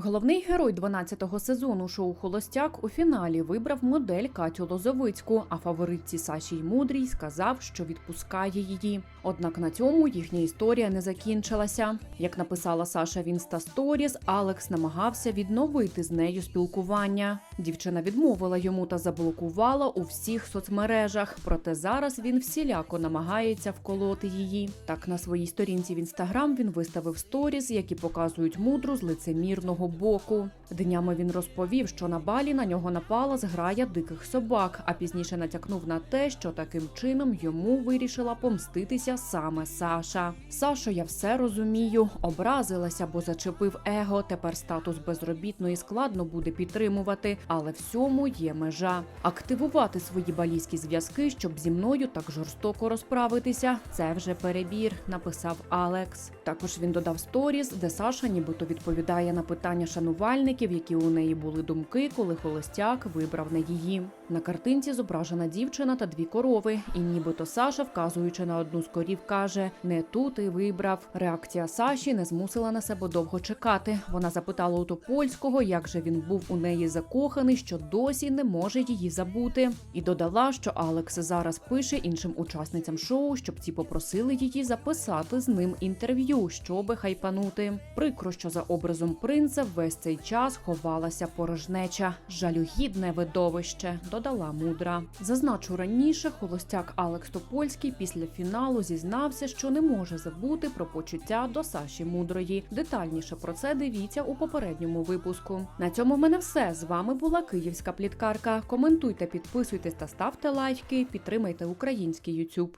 Головний герой 12-го сезону шоу Холостяк у фіналі вибрав модель Катю Лозовицьку, а фаворитці Саші й Мудрій сказав, що відпускає її. Однак на цьому їхня історія не закінчилася. Як написала Саша в Інста Сторіс, Алекс намагався відновити з нею спілкування. Дівчина відмовила йому та заблокувала у всіх соцмережах. Проте зараз він всіляко намагається вколоти її. Так на своїй сторінці в інстаграм він виставив сторіс, які показують мудру з лицемірного боку. Днями він розповів, що на балі на нього напала зграя диких собак, а пізніше натякнув на те, що таким чином йому вирішила помститися саме Саша. Сашо, я все розумію, образилася, бо зачепив его. Тепер статус безробітної складно буде підтримувати, але всьому є межа. Активувати свої балійські зв'язки, щоб зі мною так жорстоко розправитися. Це вже перебір, написав Алекс. Також він додав сторіс, де Саша нібито відповідає на питання шанувальників, які у неї були думки, коли холостяк вибрав не її. На картинці зображена дівчина та дві корови, і нібито Саша, вказуючи на одну з корів, каже: не тут і вибрав. Реакція Саші не змусила на себе довго чекати. Вона запитала у Топольського, як же він був у неї закоханий, що досі не може її забути, і додала, що Алекс зараз пише іншим учасницям шоу, щоб ці попросили її записати з ним інтерв'ю, щоби хайпанути. Прикро, що за образом принца весь цей час ховалася порожнеча. Жалюгідне видовище, додала мудра. Зазначу раніше, холостяк Алекс Топольський після фіналу зізнався, що не може забути про почуття до Саші Мудрої. Детальніше про це дивіться у попередньому випуску. На цьому в мене все. З вами була Київська пліткарка. Коментуйте, підписуйтесь та ставте лайки. Підтримайте український YouTube.